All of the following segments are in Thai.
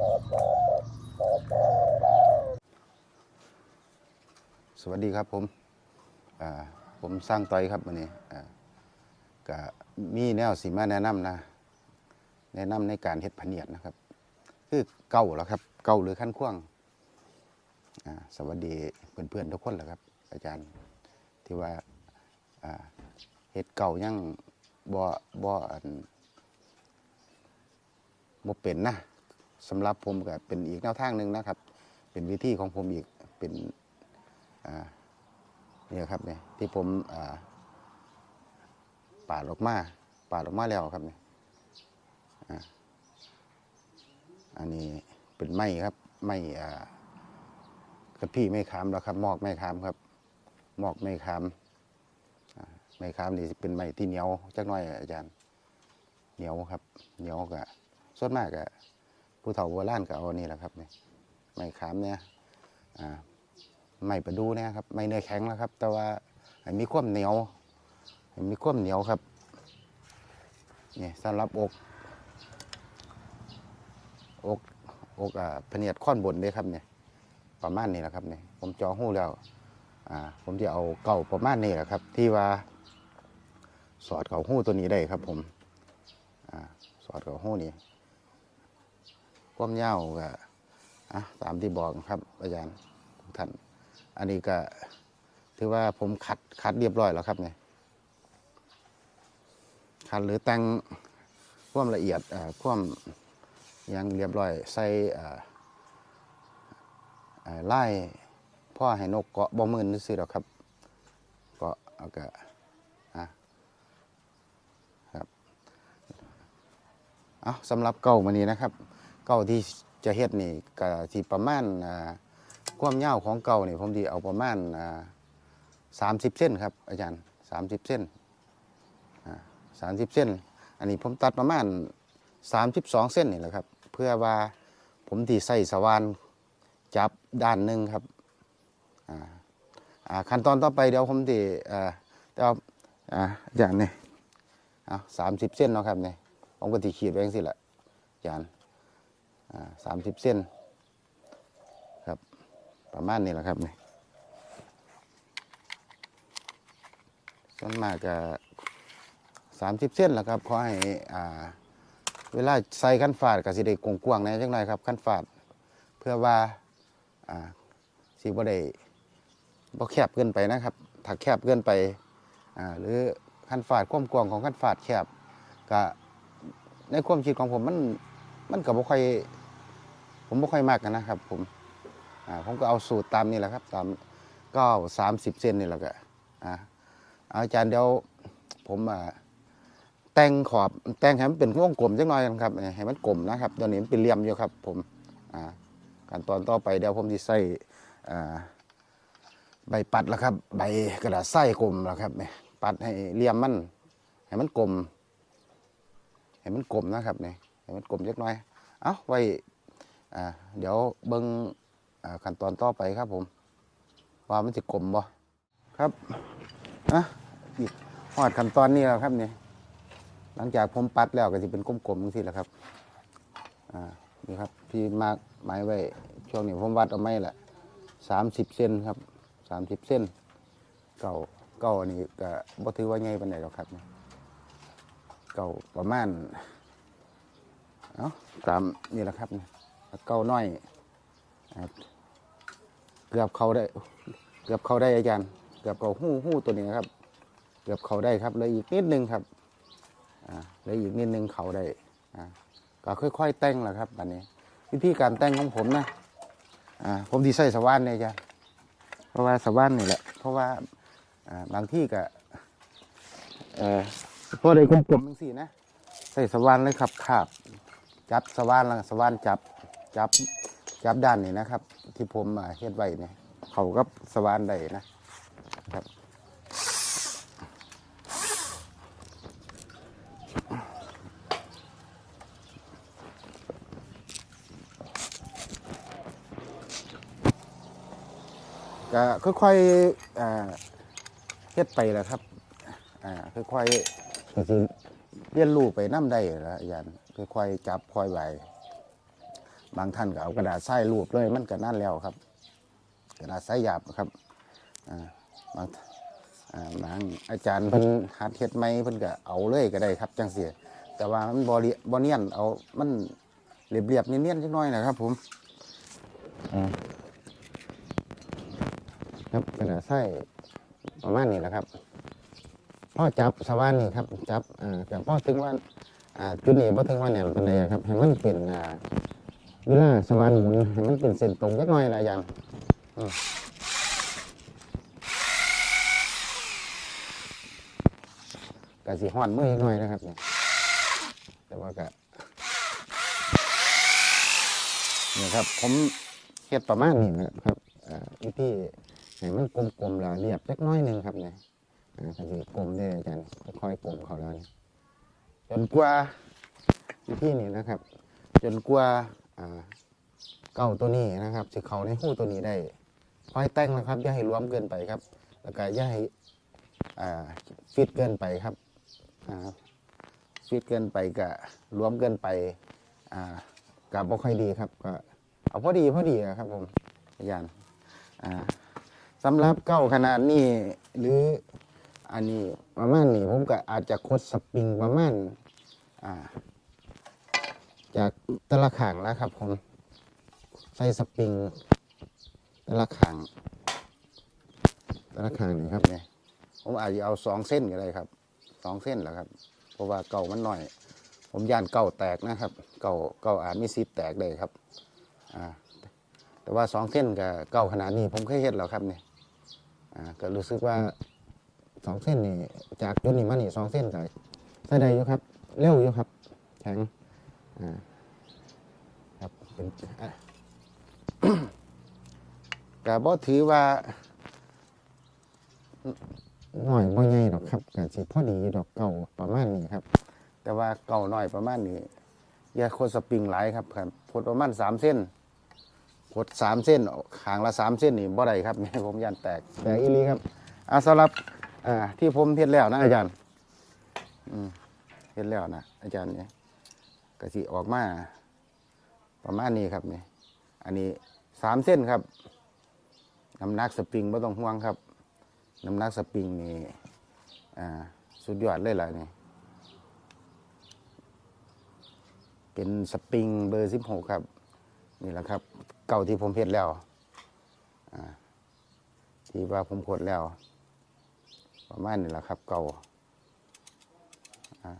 สวัสดีครับผมผมสร้างต่อยครับวันนี้ก็มีแนวสีมาแนะนำนะ แนะนำในการเฮ็ดผนียดนะครับ คือเก่าแล้วครับ เก่าหรือขั้นข่วงสวัสดีเพื่อนเพื่อนทุกคนแหละครับ อาจารย์ที่ว่าเฮ็ดเก่ายังบ่บ่อันบ่เป็นนะ สำหรับผมก็เป็นอีกแนวทางหนึ่งนะครับ เป็นวิธีของผมอีกเป็นเนี่ยครับเนี่ยที่ผมอ่าปาดออกมาปาดออกมาแล้วครับเนี่ยอันนี้เป็นไม้ครับไม้อ่ากระพี่ไม้ขามแล้วครับ มอกไม้ขามครับ มอกไม้ขามไม้ขามนี่เป็นไม้ที่เหนียวจักหน่อยอาจารย์เหนียวครับเหนียวกะส่วนมากกะ ผู้เฒ่าโบราณก็เอานี่แหละครับเนี่ยไม้ขามเนี่ยอ่าไม่ประดูเนี่ยครับไม่เนื้อแข็งแล้วครับ แต่ว่าให้มีความเหนียวให้มีความเหนียวครับนี่สำหรับอกอกอกอ่าพเนียดข้อนบนเด้ครับเนี่ยประมาณนี้แหละครับเนี่ยผมจอหู้แล้วอ่าผมจะเอาเก่าประมาณนี้แหละครับ ที่ว่าสอดเขาหู้ตัวนี้ได้ครับ ผมอ่าสอดเขาหู้นี่ ความยาวก็อะตามที่บอกครับ อาจารย์ท่าน อันนี้ก็ถือว่าผมขัดขัดเรียบร้อยแล้วครับเนี่ยขัดหรือแต่งความละเอียดอ่าความยังเรียบร้อยใส่อ่าไล่พ่อให้นกเกาะบ่มืนซื้อหรอกครับเกาะเอาก็อะครับเอาสำหรับเก่ามานี้นะครับ เก่าที่จะเฮ็ดนี่ก็ที่ประมาณอ่าความยาวของเก่านี่ผมที่เอาประมาณอ่าสามสิบเส้นครับ อาจารย์สามสิบเส้นอ่าสามสิบเส้น อันนี้ผมตัดประมาณสามสิบสองเส้นนี่แหละครับ เพื่อว่าผมที่ใส่สว่านจับด้านหนึ่งครับขั้นตอนต่อไปเดี๋ยวผมที่เดี๋ยวอ่าอาจารย์นี่เอาสามสิบเส้นเนาะครับเนี่ยผมก็ที่ขีดไว้จังสิละอาจารย์ สามสิบเส้นครับ ประมาณนี้แหละครับนี่ส่วนมากก็สามสิบเส้นแหละครับขอให้อ่าเวลาใส่ขั้นฝาดก็สิได้กว้างๆน่จังหน่อยครับขั้นฝาดเพื่อว่าอ่าสิบ่ได้บ่แคบเกินไปนะครับถ้าแคบเกินไปอ่าหรือขั้นฝาดความกว้างของขั้นฝาดแคบก็ในความคิดของผมมันมันก็บ่ค่อย ผมไม่ค่อยมากกันนะครับ ผมอ่าผมก็เอาสูตรตามนี่แหละครับตามก็สามสิบเซนนี่แหละก็อ่าอาอาจารย์เดี๋ยวผมอ่าแต่งขอบแต่งให้มันเป็นวงกลมจังหน่อยนะครับให้มันกลมนะครับตัวนี้มันเป็นเหลี่ยมอยู่ครับ ผมอ่าขั้นตอนต่อไปเดี๋ยวผมจะใส่อ่าใบปัดแล้วครับ ใบกระดาษไส้กลมแล้วครับเนี่ยปัดให้เหลี่ยมมันให้มันกลมให้มันกลมนะครับเนี่ยให้มันกลมจักน่อย เอาไว้ อ่าเดี๋ยวเบิ้งขั้นตอนต่อไปครับผมว่ามันจะกลมบ่ครับนะอีกหอดขั้นตอนนี้แล้วครับนี่หลังจากผมปัดแล้วก็จะเป็นกลมๆนี่แหละครับอ่านี่ครับที่มากหมายไว้ช่วงนี้ผมวัดเอาไม่ละสามสิบเซนครับสามสิบเซนเก่าเก่านนี้ก็บ่ถือว่าใหญ่ปานใดหรอกครับเก่าประมาณเอาตามนี่แหละครับนี่ เก้าน้อย เกือบเขาได้ เกือบเขาได้อาจารย์ เกือบเขาหู้หู้ตัวนี้นะครับ เกือบเขาได้ครับเลยอีกนิดนึงครับเลยอีกนิดนึงเขาได้ก็ค่อยๆแต่งแหละครับอันนี้ วิธีการแต่งของผมนะผมดีใส่สว่านเนี่ยจารย์เพราะว่าสว่านนี่แหละ เพราะว่าบางที่ก็พอได้กลมๆบางสี่นะ ใส่สว่านเลยครับขาบจับสว่านแล้วสว่านจับ จับจับด้านนี้นะครับ ที่ผมอ่าเฮ็ดไว้เนี่ยเขากับสว่านได้นะครับก็ค่อยๆอ่าเฮ็ดไปแหละครับอ่าค่อยๆก็สิเรียนรู้ไปน้ำได้ละอาจารย์ค่อยๆจับค่อยไหว บางท่านก็เอากระดาษทรายรูปเลยมันก็นั่นแล้วครับ กระดาษทรายหยาบครับบางอาบางอาจารย์เพิ่นหัดเฮ็ดไหมเพิ่นก็เอาเลยก็ได้ครับจังซี่แต่ว่ามันบ่เรียบ่เนียนเอามันเรียบๆเนียนๆจักหน่อยนะครับ ผมครับกระดาษใส่ประมาณนี้แหละครับพ่อจับสว่านนี่ครับจับอ่าแต่พ่อถึงว่าอ่าจุดนี้บ่ถึงว่าแน่นปานใดครับให้มันเป็นอ่า เวลาสว่านหมุนให้มันเป็นเส้นตรงจักหน่อยละอย่างกะสิห้อนมืออีกหน่อยนะครับเนี่ยแต่ว่าก็นี่ครับ ผมเฮ็ดประมาณนี้นะครับอ่าวิธีให้มันกลมๆแล้วเรียบเล็กน้อยหนึ่งครับเนี่ยอ่ากะสิกลมได้อาจารย์ค่อยๆกลมเขาแล้วจนกว่าวิธีนี้นะครับ จนกว่า เก้าตัวนี้นะครับสิเขาในหู้ตัวนี้ได้ค่อยแต่งนะครับอย่าให้รวมเกินไปครับ แล้วก็อย่าให้ฟิตเกินไปครับฟิตเกินไปกะรวมเกินไปกับบ่ค่อยดีครับก็เอาพอดีพอดีอะครับผมอาจารย์สำหรับเก้าขนาดนี้หรืออันนี้ประมาณนี้ผมก็อาจจะคดสปริงประมาณอ่า จากต่ละขางแล้วครับผมใส่สปริงต่ละขางต่ละขางนี่ครับเนี่ยผมอาจจะเอาสองเส้นก็ได้ครับสองเส้นแหละครับ เพราะว่าเก่ามันหน่อย ผมย่านเก่าแตกนะครับ เก่าเก่าอาจมีสิทธิ์แตกเลยครับอ่าแต่ว่าสองเส้นกับเก่าขนาดนี้ผมเคยเห็นแล้วครับเนี่ยอ่าก็รู้สึกว่าสองเส้นนี่จากจุดนี้มานี่สองเส้นก็ใส่ได้อยู่ครับ เร็วอยู่ครับ แข็ง ครับเป็นอะก็บ่ถือว่าหน่อยบ่ใหญ่ดอกครับก็สิพอดีดอกเก่าประมาณนี้ครับ แต่ว่าเก่าหน่อยประมาณนี้อย่าโคตรสปริงหลายครับครับพดประมาณสามเส้นพดสามเส้นขางละสามเส้นนี่บ่ได้ครับนี่ผมยันแตกแตกอีหลีครับอ่าสำหรับอ่าที่ผมเฮ็ดแล้วนะอาจารย์อืมเฮ็ดแล้วนะอาจารย์เนี่ย ก็สิออกมา ประมาณนี้ครับนี่อันนี้สามเส้นครับน้ำหนักสปริงไม่ต้องห่วงครับน้ำหนักสปริงนี่อ่าสุดยอดเลยล่ะนี่เป็นสปริงเบอร์สิบหกครับ นี่แหละครับ เก่าที่ผมเพ็ดแล้วอ่าที่ว่าผมขดแล้ว ประมาณนี้แหละครับ เก่าอ่า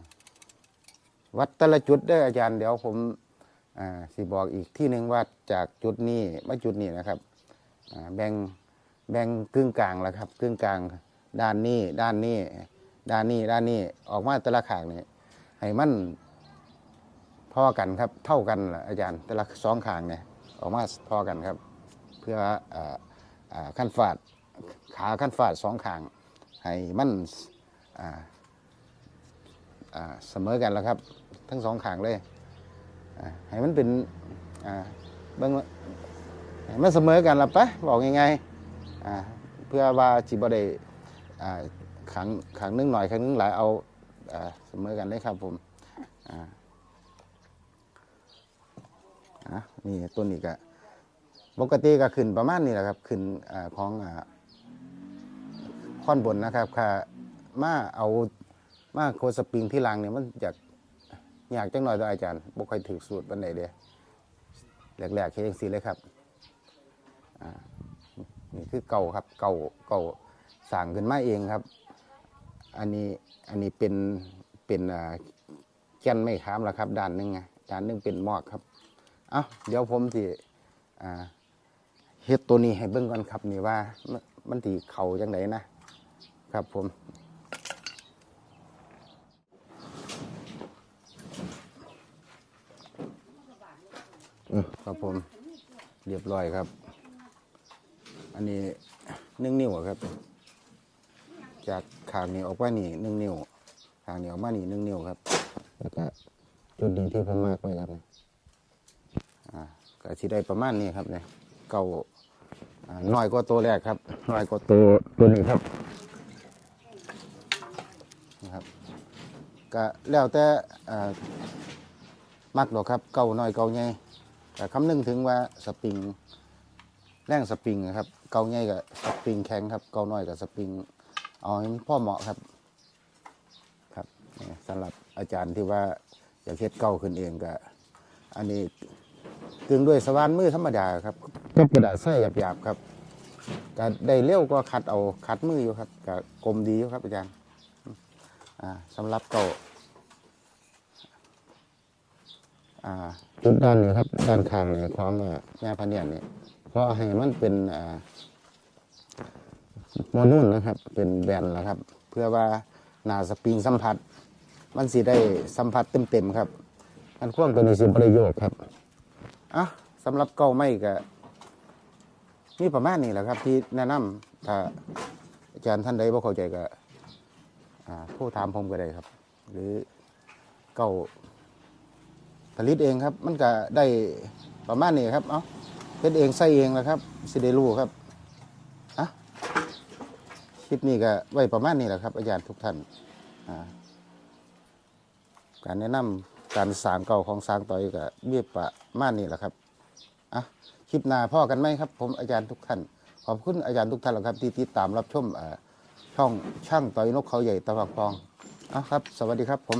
วัดแต่ละจุดเด้อาจารย์เดี๋ยวผมอ่าสิบอกอีกที่หนึ่งว่าจากจุดนี้มาจุดนี้นะครับแบ่งแบ่งครึ่งกลางแล้วครับครึ่งกลางด้านนี้ด้านนี้ด้านนี้ด้านนี้ออกมาแต่ละขางนี่ให้มันพอกันครับเท่ากันล่ะอาจารย์แต่ละสองขางเนี่ยออกมาพอกันครับ เพื่ออขั้นฟาดขาขั้นฟาดสองขางให้มันอ่าอ่า เสมอกันแล้วครับ ทั้งสองขางเลยให้มันเป็นเบิ่งให้มันเสมอกันละปะบอกง่ายๆเพื่อว่าจิบได้อ่าขังขังนึงหน่อยขังนึงหลายเอาเสมอกันเลยครับผมนี่ตัวนี้ก็ปกติก็ขึ้นประมาณนี้แหละครับ ขึ้นอของอ่าค่อนบนนะครับค่ะมาเอา มาโคสปริงที่รังเนี่ยมันอยากอยากจังหน่อยตัวอาจารย์บ่ค่อยถือสูตรปันไหนเดียแรกๆเฮ็ดจังซี่เลยครับนี่คือเก่าครับเก่าเก่าสั่งขึ้นมาเองครับ อันนี้อันนี้เป็นเป็นอ่าแก่นไม่ค้ามแล้วครับ ด้านหนึงไงด้านหนึงเป็นหมอกครับเอ้าเดี๋ยวผมสิอ่าเฮ็ดตัวนี้ให้เบิ่งก่อนครับนี่ว่ามันมันสิเข้าจังไดนะครับผม อืมครับผมเรียบร้อยครับ อันนี้นึ่งนิ้วครับ จากขางนี้ออกมานี่นึ่งนิ้วขางนี้ออกมานี่นึ่งนิ้วครับ แล้วก็จุดนี้ที่ผมมากไว้ครับนี่อ่าก็สิได้ประมาณนี้ครับเนี่ยเก่าน้อยกว่าตัวแรกครับน้อยกว่าตัวตัวนี้ครับนะครับ ก็แล้วแต่อ่ามักดอกครับ เก่าน้อยเก่าใหญ่ แต่คำนึงถึงว่าสปริงแรงสปริงครับ เกาใหญ่กับสปริงแข็งครับ เกาน้อยกับสปริงเอาให้พ่อเหมาะครับ ครับสำหรับอาจารย์ที่ว่าอยากเฮ็ดเกาขึ้นเองก็อันนี้กึ่งด้วยสว่านมือธรรมดาครับกับกระดาษใส่หยาบๆครับก็ได้เร็วกว่าคัดเอาคัดมืออยู่ครับก็กลมดีอยู่ครับอาจารย์อ่าสำหรับเก่า อ่าจุดด้านนี้ครับ ด้านข้างเนี่ยของอ่าแม่พะเนียนเนี่ยเพราะให้มันเป็นอ่าโมนุ่นนะครับ เป็นแบนแล้วครับ เพื่อว่าหนาสปริงสัมผัส มันสิได้สัมผัสเต็มๆครับมันควงตัวนี้สิประโยชน์ครับอะสำหรับเก้าไม่ก็มีประมาณนี้แหละครับ ที่แนะนำถ้าอาจารย์ท่านใดบ่เข้าใจก็อ่าโทรถามผมก็ได้ครับ หรือเก้าผ ลิตเองครับ มันก็ได้ประมาณนี้ครับ เอ้าเฮ็ดเองใส่เองแหล้วครับสิได้รู้ครับอะคลิปนี้ก็ไว้ประมาณนี้แหละครับ อาจารย์ทุกท่านการแนะนำการสร้างเก่าของสร้างต่อยกับเบียประมาณนี้แหละครับอะคลิปหน้าพ่อกันไหมครับ ผมอาจารย์ทุกท่านขอบคุณอาจารย์ทุกท่านแหละครับ ที่ติดตามรับชมช่องช่างต่อยนกเขาใหญ่ตะวันฟองอะครับ สวัสดีครับผม